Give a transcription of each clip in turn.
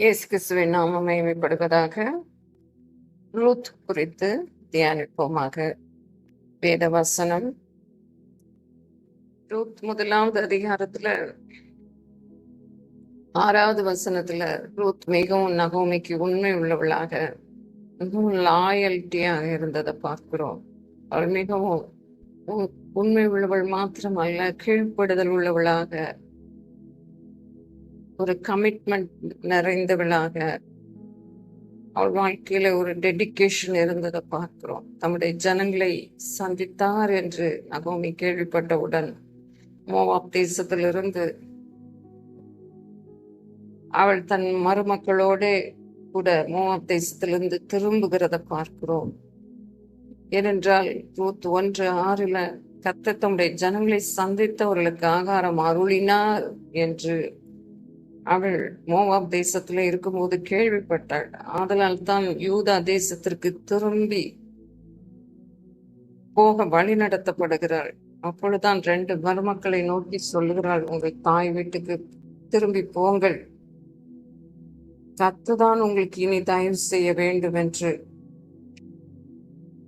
இயேசு கிறிஸ்துவின் நாமம் மேம்படுவதாக ரூத் குறித்து தியானிப்போமாக. வேத வசனம் ரூத் முதலாவது அதிகாரத்துல ஆறாவது வசனத்துல ரூத் மிகவும் நகோமிக்கு உண்மை உள்ளவளாக மிகவும் லாயல்ட்டியாக இருந்ததை பார்க்கிறோம். அவள் மிகவும் உ- உண்மை உள்ளவள் மாத்திரமல்ல கீழ்ப்படுதல் உள்ளவளாக ஒரு கமிட்மெண்ட் நிறைந்தவளாக அவள் வாழ்க்கையில ஒரு டெடிகேஷன் இருந்ததை பார்க்கிறோம். தம்முடைய ஜனங்களை சந்தித்தார் என்று நகோமி கேள்விப்பட்டவுடன் மோவாப் தேசத்திலிருந்து அவள் தன் மருமக்களோட கூட மோவாப் தேசத்திலிருந்து திரும்புகிறத பார்க்கிறோம். ஏனென்றால் ரூத் ஒன்று ஆறுல கத்த தம்முடைய ஜனங்களை சந்தித்தவர்களுக்கு ஆகாரம் அருளினார் என்று அவள் மோவாப் தேசத்துல இருக்கும்போது கேள்விப்பட்டாள். ஆதலால் தான் யூதா தேசத்திற்கு திரும்பி போக வழி நடத்தப்படுகிறாள். அப்பொழுதுதான் ரெண்டு மருமக்களை நோக்கி சொல்லுகிறாள் உங்கள் தாய் வீட்டுக்கு திரும்பி போங்கள். கத்துதான் உங்களுக்கு இனி தயவு செய்ய வேண்டும் என்று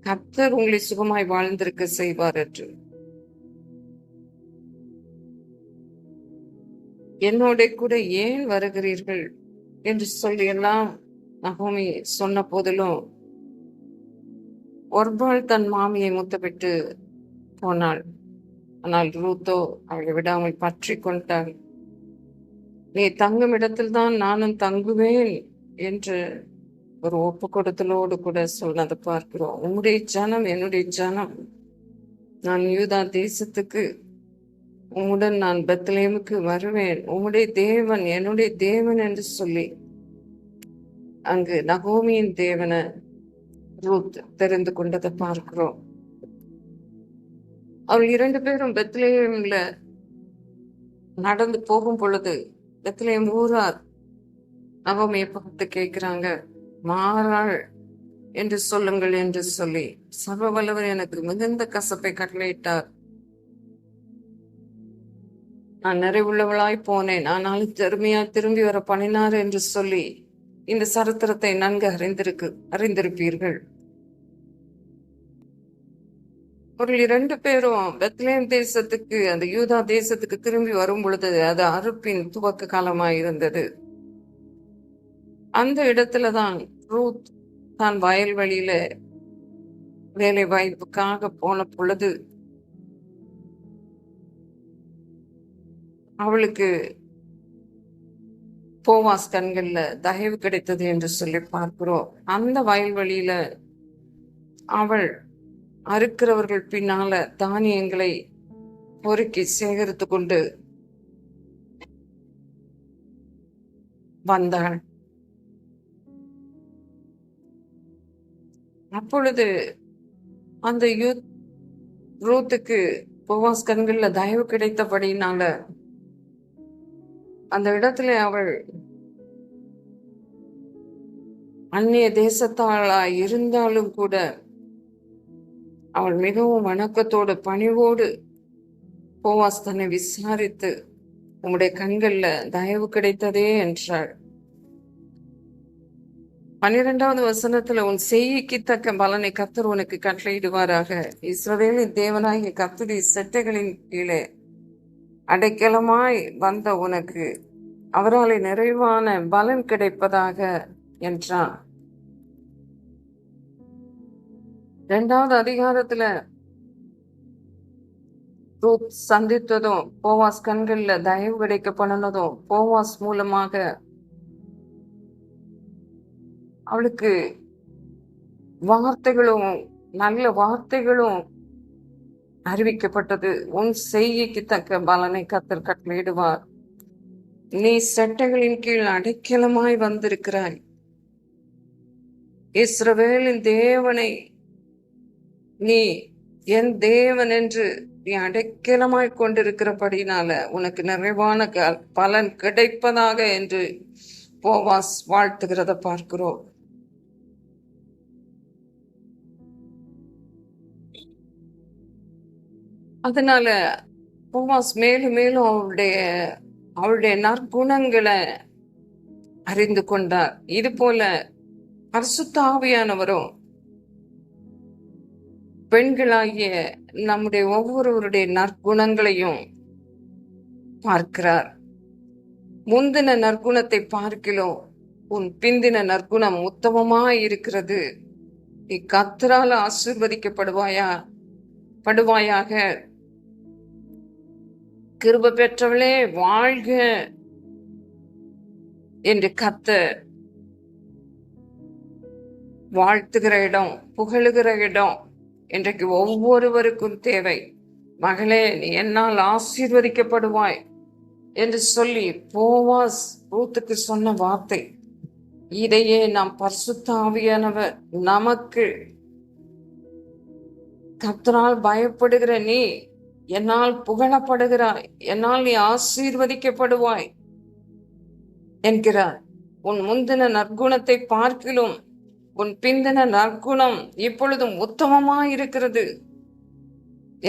கத்தர் உங்களை சுகமாய் வாழ்ந்திருக்க செய்வார் என்று. என்னோட கூட ஏன் வருகிறீர்கள் என்று சொல்லி எல்லாம் நகோமி சொன்ன போதிலும் ஒருபாள் தன் மாமியை முத்தமிட்டு போனாள். ஆனால் ரூத்தோ அவளை விடாமல் பற்றி கொண்டாள். நீ தங்கும் இடத்தில்தான் நானும் தங்குவேன் என்று ஒரு ஒப்பு கொடுத்தலோடு கூட சொன்னதை பார்க்கிறோம். உன்னுடைய ஜனம் என்னுடைய ஜனம். நான் யூதா தேசத்துக்கு உம்முடன் நான் பெத்லேமுக்கு வருவேன். உம்முடைய தேவன் என்னுடைய தேவன் என்று சொல்லி அங்கு நகோமியின் தேவனை ரூத் தெரிந்து கொண்டதை பார்க்கிறோம். அவள் இரண்டு பேரும் பெத்லேயம்ல நடந்து போகும் பொழுது பெத்லேயம் ஊரார் நகோமியை பார்த்து கேட்கிறாங்க மாறாள் என்று சொல்லுங்கள் என்று சொல்லி சர்வ வல்லவர் எனக்கு மிகுந்த கசப்பை கட்டளையிட்டார். நான் நிறைவுள்ளவளாய் போனேன். ஆனாலும் பெருமையா திரும்பி வர பண்ணினார் என்று சொல்லி இந்த சரித்திரத்தை நன்கு அறிந்திருக்கு அறிந்திருப்பீர்கள். ஒரு இரண்டு பேரும் பெத்லேம் தேசத்துக்கு அந்த யூதா தேசத்துக்கு திரும்பி வரும் பொழுது அது அறுப்பின் துவக்க காலமாய் இருந்தது. அந்த இடத்துலதான் ரூத் தான் வயல்வெளியில வேலை வாய்ப்புக்காக போன பொழுது அவளுக்கு போவாஸ் கண்கள்ல தயவு கிடைத்தது என்று சொல்லி பார்க்கிறோம். அந்த வயல்வெளியில அவள் அறுக்கிறவர்கள் பின்னால தானியங்களை பொறுக்கி சேகரித்து கொண்டு வந்தாள். அப்பொழுது அந்த யூத் ரூத்துக்கு போவாஸ் கண்கள்ல தயவு கிடைத்தபடினால அந்த இடத்துல அவள் அந்நிய தேசத்தாளா இருந்தாலும் கூட அவள் மிகவும் வணக்கத்தோடு பணிவோடு போவாஸ் தன்னை விசாரித்து உங்களுடைய கண்கள்ல தயவு கிடைத்ததே என்றாள். பன்னிரெண்டாவது வசனத்துல உன் செய்கைக்கு தக்க பலனை கத்தர் உனக்கு கட்டளையிடுவாராக. இஸ்ரவேலின் தேவனாகிய கத்தரி செட்டைகளின் கீழே அடைக்கலமாய் வந்த உனக்கு. அவராலே நிறைவான பலன் கிடைப்பதாக என்றான். இரண்டாவது அதிகாரத்துல ரூத் சந்தித்ததும் போவாஸ் கண்கள்ல தயவு கிடைக்க போவாஸ் மூலமாக அவளுக்கு வார்த்தைகளும் நல்ல வார்த்தைகளும் அறிவிக்கப்பட்டது. உன் செய்கைக்கு தக்க பலனை கத்தர் கட்டளையிடுவார். நீ சட்டைகளின் கீழ் அடைக்கலமாய் வந்திருக்கிறாய். இஸ்ரவேலின் தேவனை நீ என் தேவன் என்று நீ அடைக்கலமாய் கொண்டிருக்கிறபடினால உனக்கு நிறைவான பலன் கிடைப்பதாக என்று போவாஸ் வாழ்த்துகிறத பார்க்கிறோம். அதனால போவாஸ் மேலும் மேலும் அவளுடைய அவளுடைய நற்குணங்களை அறிந்து கொண்டார். இது போல பரிசுத்தாவியானவரும் பெண்களாகிய நம்முடைய ஒவ்வொருவருடைய நற்குணங்களையும் பார்க்கிறார். முந்தின நற்குணத்தை பார்க்கிலும் உன் பிந்தின நற்குணம் உத்தமமாய் இருக்கிறது நீ கத்தரால் ஆசிர்வதிக்கப்படுவாயா படுவாயாக கிருப பெற்றவளே வாழ்க என்று கத்த வாழ்த்துகிற இடம் புகழுகிற இடம். இன்றைக்கு ஒவ்வொருவருக்கும் தேவை. மகளே நீ என்னால் ஆசீர்வதிக்கப்படுவாய் என்று சொல்லி போவாஸ் ரூத்துக்கு சொன்ன வார்த்தை. இதையே நாம் பர்சுத்தாவியானவர் நமக்கு கத்தனால் பயப்படுகிற நீ என்னால் புகழப்படுகிறாய். என்னால் நீ ஆசீர்வதிக்கப்படுவாய். என்கிறார். உன் முந்தின நற்குணத்தை பார்க்கிலும் உன் பிந்தின நற்குணம் இப்பொழுதும் உத்தமமாய் இருக்கிறது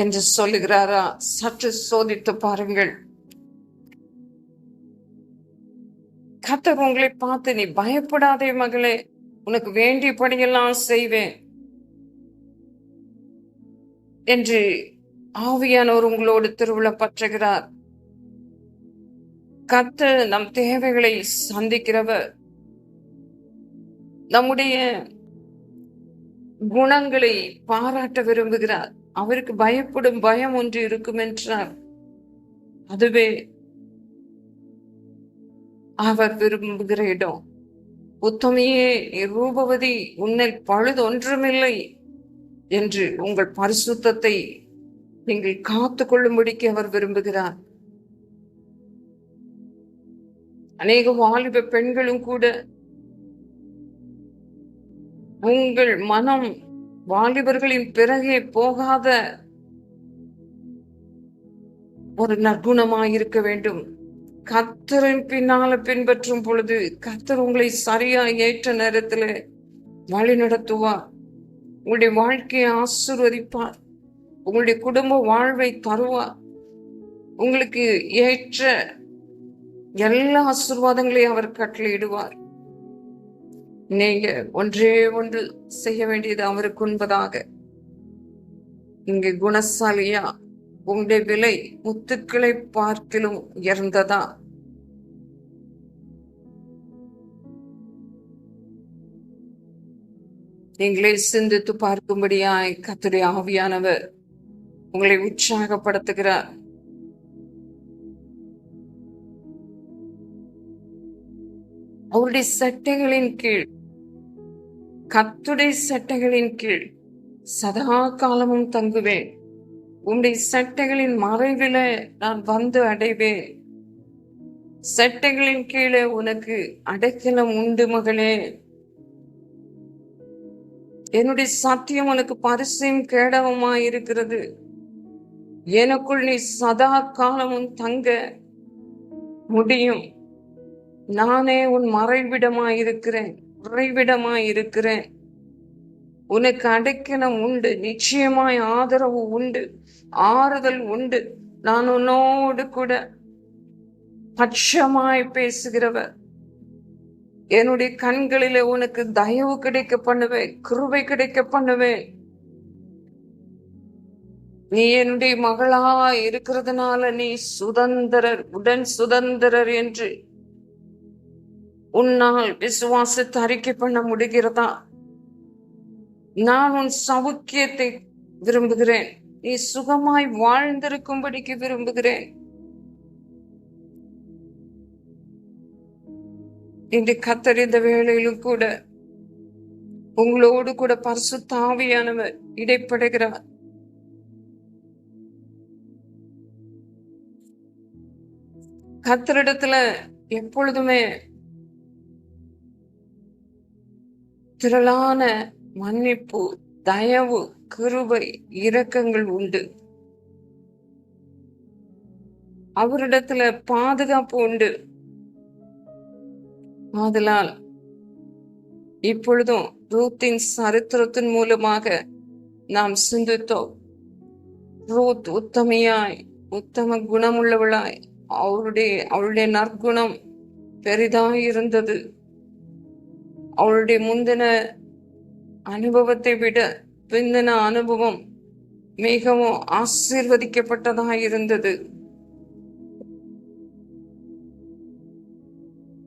என்று சொல்லுகிறாரா? சற்று சோதித்து பாருங்கள். கத்தர் உங்களை பார்த்து நீ பயப்படாதே மகளே உனக்கு வேண்டியபடியெல்லாம் செய்வேன் என்று ஆவியானோர் உங்களோடு திருவிழா பற்றுகிறார். கத்த நம் தேவைகளை சந்திக்கிறவர். நம்முடைய குணங்களை பாராட்ட விரும்புகிறார். அவருக்கு பயப்படும் பயம் ஒன்று இருக்கும் என்றார். அதுவே அவர் விரும்புகிற இடம். உத்தமையே ரூபவதி உன்னில் பழுது ஒன்றுமில்லை என்று உங்கள் பரிசுத்தத்தை நீங்கள் காத்து கொள்ளும்படிக்கு அவர் விரும்புகிறார். அநேக வாலிப பெண்களும் கூட உங்கள் மனம் வாலிபர்களின் பிறகே போகாத ஒரு நற்குணமாயிருக்க வேண்டும். கத்தரின் பின்னால பின்பற்றும் பொழுது கத்தர் உங்களை சரியா ஏற்ற நேரத்துல வழி நடத்துவார் உங்களுடைய வாழ்க்கையை ஆசிர்வதிப்பார். உங்களுடைய குடும்ப வாழ்வை தருவார் உங்களுக்கு ஏற்ற எல்லா ஆசிர்வாதங்களையும் அவர் கட்டளையிடுவார். நீங்க ஒன்றே ஒன்று செய்ய வேண்டியது அவருக்கு உண்பதாக. இங்கு குணசாலியா உங்களுடைய விலை முத்துக்களை பார்க்கிலும் உயர்ந்ததா. நீங்களே சிந்தித்து பார்க்கும்படியாய் கத்துடைய ஆவியானவர் உங்களை உற்சாகப்படுத்துகிறார் அவருடைய சட்டைகளின் கீழ் கத்துடைய சட்டைகளின் கீழ் சதா காலமும் தங்குவேன். உம்முடைய சட்டைகளின் மறைவில நான் வந்து அடைவேன். சட்டைகளின் கீழே உனக்கு அடைக்கலம் உண்டு மகளே. என்னுடைய சத்தியம் உனக்கு பரிசையும் கேடவமா இருக்கிறது எனக்குள் நீ சதா காலமும் தங்க முடியும். நானே உன் மறைவிடமாய் இருக்கிறேன் உறைவிடமாய் இருக்கிறேன் உனக்கு அடைக்கலம் உண்டு நிச்சயமாய் ஆதரவு உண்டு ஆறுதல் உண்டு. நான் உன்னோடு கூட பட்சமாய் பேசுகிறவர். என்னுடைய கண்களில உனக்கு தயவு கிடைக்க பண்ணுவேன் கிருவை கிடைக்க பண்ணுவேன். நீ என்னுடைய மகளா இருக்கிறதுனால நீ சுதந்திரர் உடன் சுதந்திரர் என்று உன்னால் விசுவாசத்தை அறிக்கை பண்ண முடிகிறதா? நான் உன் சவுக்கியத்தை விரும்புகிறேன். நீ சுகமாய் வாழ்ந்திருக்கும்படிக்கு விரும்புகிறேன். இன்று கத்தறிந்த வேளையிலும் கூட உங்களோடு கூட பரிசுத்தாவியானவர் இடைப்படுகிறார். கத்தரிடத்துல எப்பொழுதுமே திரளான மன்னிப்பு தயவு கிருபை இரக்கங்கள் உண்டு. அவரிடத்துல பாதுகாப்பு உண்டு. ஆதலால் இப்பொழுதும் ரூத்தின் சரித்திரத்தின் மூலமாக நாம் சிந்தித்தோம். ரூத் உத்தமையாய் உத்தம குணமுள்ளவளாய் அவருடைய அவளுடைய நற்குணம் பெரிதாய் இருந்தது. அவளுடைய முந்தின அனுபவத்தை விட பிந்தின அனுபவம் மிகவும் ஆசிர்வதிக்கப்பட்டதாக இருந்தது.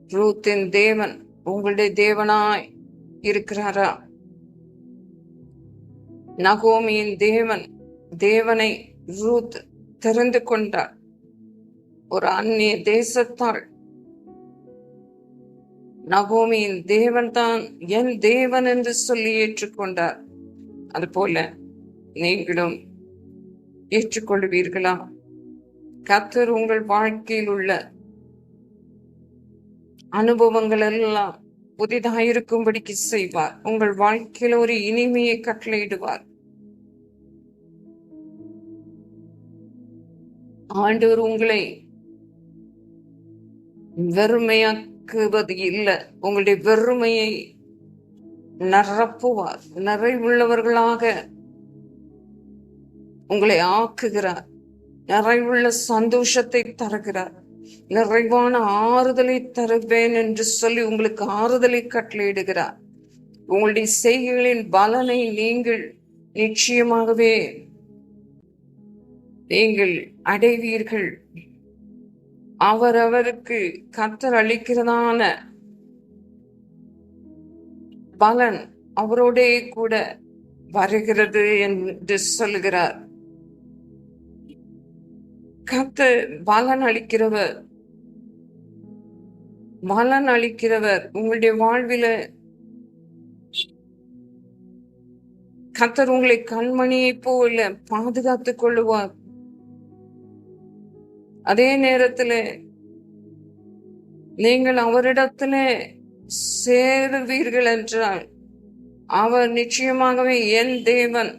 ரூத்தின் தேவன் உங்களுடைய தேவனாய் இருக்கிறாரா? நகோமியின் தேவன் தேவனை ரூத் தெரிந்து கொண்டார். ஒரு அந்நிய தேசத்தாள் நகோமியின் தேவன் தான் என் தேவன் என்று சொல்லி ஏற்றுக்கொண்டார். அதுபோல நீங்களும் ஏற்றுக்கொள்வீர்களா? கத்தர் உங்கள் வாழ்க்கையில் உள்ள அனுபவங்கள் எல்லாம் புதிதாயிருக்கும்படிக்கு செய்வார். உங்கள் வாழ்க்கையில் ஒரு இனிமையை கட்டளையிடுவார். ஆண்டவர் உங்களை வெறுமையாக்குவது இல்லை. உங்களுடைய வெறுமையை நிரப்புவார். நிறைவுள்ளவர்களாக உங்களை ஆக்குகிறார். நிறைவுள்ள சந்தோஷத்தை தருகிறார். நிறைவான ஆறுதலை தருவேன் என்று சொல்லி உங்களுக்கு ஆறுதலை கட்டளையிடுகிறார். உங்களுடைய செய்கைகளின் பலனை நீங்கள் நிச்சயமாகவே நீங்கள் அடைவீர்கள். அவரவருக்கு கத்தர் அளிக்கிறதான பலன் அவரோட கூட வருகிறது என்று சொல்கிறார். கத்தர் பலன் அளிக்கிறவர். பலன் அளிக்கிறவர் உங்களுடைய வாழ்வில. கத்தர் உங்களை கண்மணியை போல பாதுகாத்துக் கொள்ளுவார். அதே நேரத்துல நீங்கள் அவரிடத்துல சேருவீர்கள் என்றால் அவர் நிச்சயமாகவே என் தேவன்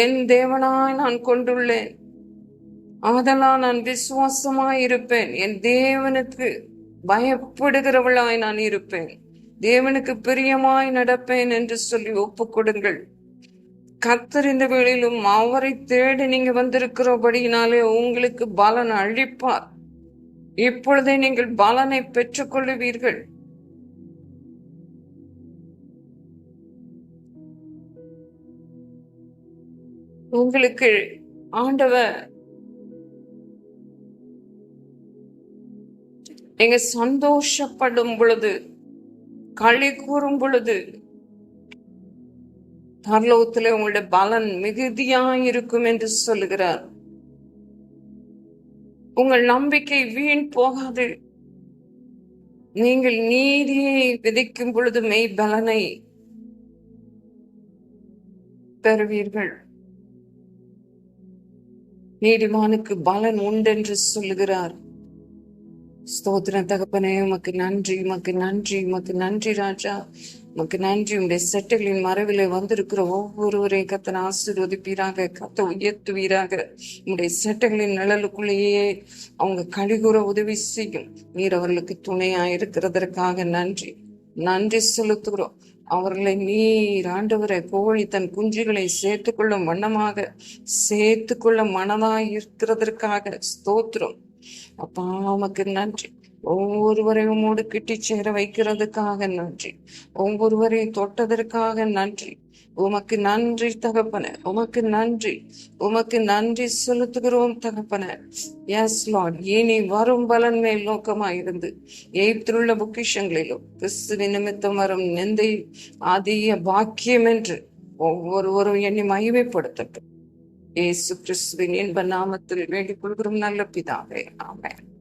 என் தேவனாய் நான் கொண்டுள்ளேன். ஆதலால் நான் விசுவாசமாய் இருப்பேன் என் தேவனுக்கு பயப்படுகிறவளாய் நான் இருப்பேன். தேவனுக்கு பிரியமாய் நடப்பேன் என்று சொல்லி ஒப்புக்கொடுங்கள். கர்த்தர் இந்த வேளையிலும் அவரை தேடி நீங்க வந்திருக்கிறபடியினாலே உங்களுக்கு பலன் அழிப்பார். இப்பொழுதே நீங்கள் பலனை பெற்றுக்கொள்ளுவீர்கள். உங்களுக்கு ஆண்டவர் நீங்க சந்தோஷப்படும் பொழுது களி கூறும் பொழுது பரலோகத்துல உங்களுடைய பலன் மிகுதியா இருக்கும் என்று சொல்லுகிறார். உங்கள் நம்பிக்கை வீண் போகாது. நீங்கள் நீதியை விதைக்கும் பொழுது மெய் பலனை பெறுவீர்கள். நீதிமானுக்கு பலன் உண்டென்று சொல்லுகிறார். ஸ்தோத்திர தகப்பனே உமக்கு நன்றி உமக்கு நன்றி உமக்கு நன்றி ராஜா. உமக்கு நன்றி. உடைய சட்டைகளின் மறைவில வந்திருக்கிற ஒவ்வொருவரையும் கத்தனை ஆசீர்வதிப்பீராக கத்த உயர்த்துவீராக. உடைய சட்டைகளின் நிழலுக்குள்ளேயே அவங்க கழிகுற உதவி செய்யும். நீர் அவர்களுக்கு துணையா இருக்கிறதற்காக நன்றி. நன்றி செலுத்துகிறோம். அவர்களை நீர் ஆண்டவரை கோழி தன் குஞ்சுகளை சேர்த்துக்கொள்ளும் வண்ணமாக சேர்த்துக்கொள்ள மனதாய் இருக்கிறதற்காக ஸ்தோத்திரம். அப்பா உமக்கு நன்றி. ஒவ்வொருவரையும் உமோடு கிட்டி சேர வைக்கிறதுக்காக நன்றி. ஒவ்வொருவரையும் தொட்டதற்காக நன்றி. உமக்கு நன்றி தகப்பன. உமக்கு நன்றி. உமக்கு நன்றி செலுத்துகிறோம் தகப்பன. எஸ் லார்ட் இனி வரும் பலன் மேல் நோக்கமாயிருந்து எய்த்துள்ள பொக்கிஷங்களிலும் கிறிஸ்து நிமித்தம் வரும் நெந்தை அதிக பாக்கியம் என்று ஒவ்வொருவரும் என்னை மகிமைப்படுத்தட்டும். ஏசு கிறிஸ்துவின் இன்ப நாமத்தில் வேண்டிக் கொள்கிறோம் நல்ல பிதாவே. ஆமேன்.